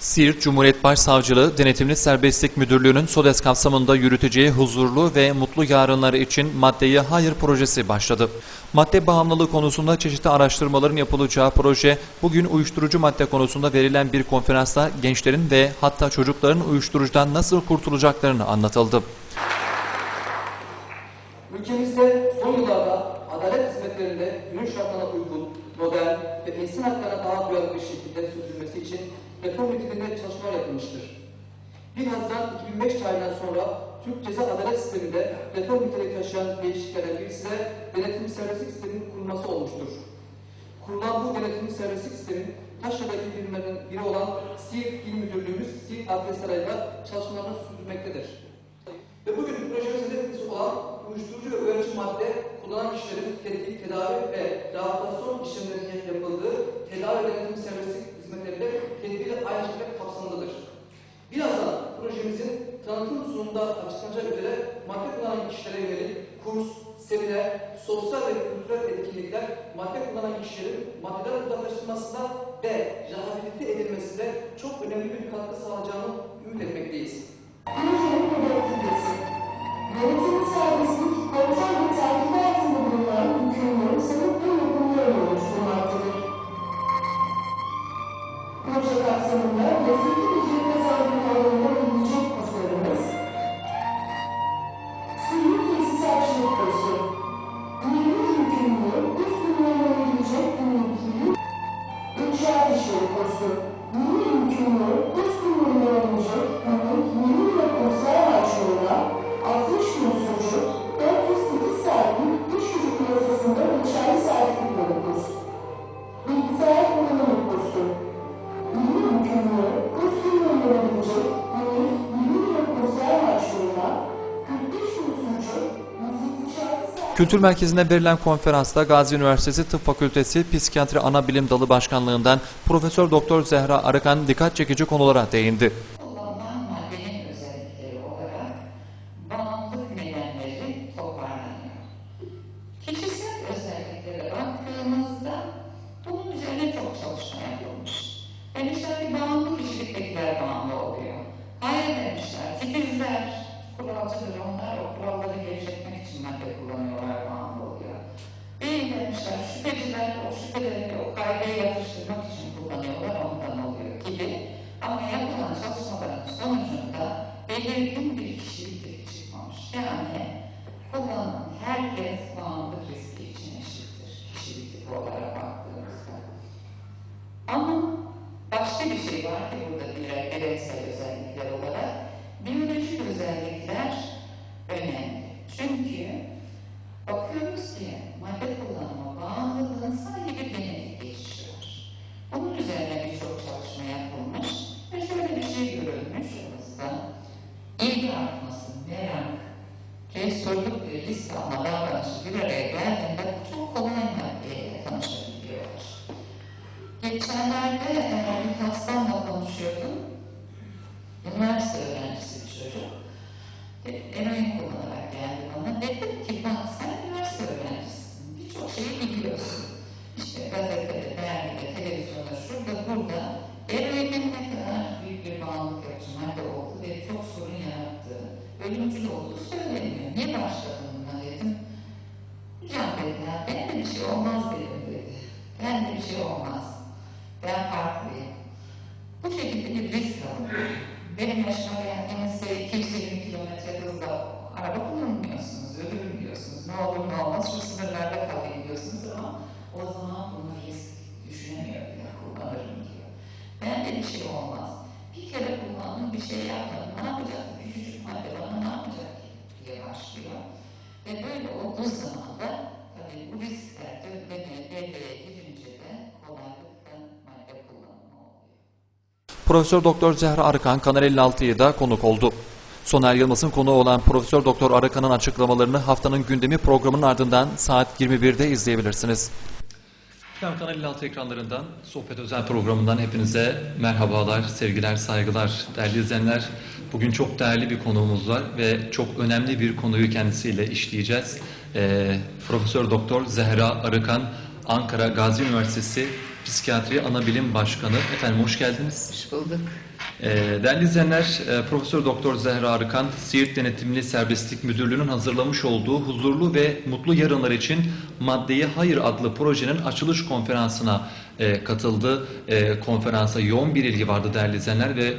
Siirt Cumhuriyet Başsavcılığı Denetimli Serbestlik Müdürlüğü'nün SODES kapsamında yürüteceği huzurlu ve mutlu yarınları için maddeye hayır projesi başladı. Madde bağımlılığı konusunda çeşitli araştırmaların yapılacağı proje bugün uyuşturucu madde konusunda verilen bir konferansta gençlerin ve hatta çocukların uyuşturucudan nasıl kurtulacaklarını anlatıldı. Daha duyarlı bir şekilde sürdürülmesi için reform niteliğinde çalışmalar yapılmıştır. 1 Haziran 2005 tarihinden sonra Türk Ceza Adalet Sistemi'nde reform niteliği taşıyan değişikliklerden birisi de denetimli serbestlik sisteminin kurulması olmuştur. Kurulan bu denetimli serbestlik sistemin Taşra'daki birimlerden biri olan Siirt İl Müdürlüğümüz Siirt Adliye Sarayı'nda çalışmalarını sürdürmektedir. Ve bugün projemizin hedeflisi olan uyuşturucu ve öğretici madde kullanan kişilerin tetkik, tedavi ve rehabilitasyon açıklanacağı üzere madde kullanan kişilere yönelik kurs, seminer, sosyal ve kültürel etkinlikler madde kullanan kişilerin maddeden uzaklaştırılmasında ve rehabilite edilmesinde çok önemli bir katkı sağlayacağını ümit etmekteyiz. Projenin hedeflisi, yönetim serbestlik, kontrol ve takip altında bulunan hükümlerin sanık ve yapımlarını oluşturmaktadır. Proje kapsamında mesleki Kültür Merkezi'nde verilen konferansta Gazi Üniversitesi Tıp Fakültesi Psikiyatri Anabilim Dalı Başkanlığından Profesör Doktor Zehra Arıkan dikkat çekici konulara değindi. Kişisel özelliklere baktığımızda bunun üzerine çok çalışma yapılmış. Demişler ki şüpheciler o şüpheleri, o kaygıyı yatıştırmak için kullanıyorlar, ondan oluyor gibi. Ama yapılan çalışmaların sonucunda belirgin bir kişilik çıkmamış. Yani kullanan herkes bağımlılık riski için eşittir. Kişilik olarak baktığımızda. Ama başka bir şey var ki burada birer bireysel özellikler olarak biyolojik özellikler İlgi artması, merak, cesurluk ve risk alma davranışı bir araya geldiğinde çok kolay maddeyle tanışabiliyorlar. Geçenlerde e, bir hastamla konuşuyordum. Üniversite öğrencisi bir çocuk. Eroin kullanarak geldi bana. Dedim ki bak sen ölümcül olduğu söyleniyor. Niye başladın buna dedim. Hocam dedi ya, benim de bir şey olmaz dedim dedi. Ben de bir şey olmaz. Ben farklıyım. Bu şekilde bir risk alın. Benim yaşıma geldiğinizde 220 kilometre hızla araba kullanmıyorsunuz, ölürüm diyorsunuz. Ne olur ne olmaz şu sınırlarda kalayım diyorsunuz ama o zaman bunu risk düşünemiyor bile kullanırım diyor. Ben de bir şey olmaz. Bir kere kullandım bir şey yapmadım. Ne yapacak? Küçücük madde bana ne yapacak diye başlıyor. Ve böyle olduğu zaman da tabii bu riskler devreye, devreye girince de kolaylıkla madde kullanımı oluyor. Profesör Doktor Zehra Arıkan Kanal 56'yı da konuk oldu. Soner Yılmaz'ın konuğu olan Profesör Doktor Arıkan'ın açıklamalarını haftanın gündemi programının ardından saat 21'de izleyebilirsiniz. Efendim Kanal 56 ekranlarından Sohbet Özel programından hepinize merhabalar, sevgiler, saygılar. Değerli izleyenler, bugün çok değerli bir konuğumuz var ve çok önemli bir konuyu kendisiyle işleyeceğiz. Ee, Profesör Doktor Zehra Arıkan, Ankara Gazi Üniversitesi Psikiyatri Anabilim Başkanı. Efendim hoş geldiniz. Hoş bulduk. Ee, değerli izleyenler, e, Profesör Doktor Zehra Arıkan, Siirt Denetimli Serbestlik Müdürlüğü'nün hazırlamış olduğu Huzurlu ve Mutlu Yarınlar için Maddeye Hayır adlı projenin açılış konferansına e, katıldı. E, konferansa yoğun bir ilgi vardı değerli izleyenler ve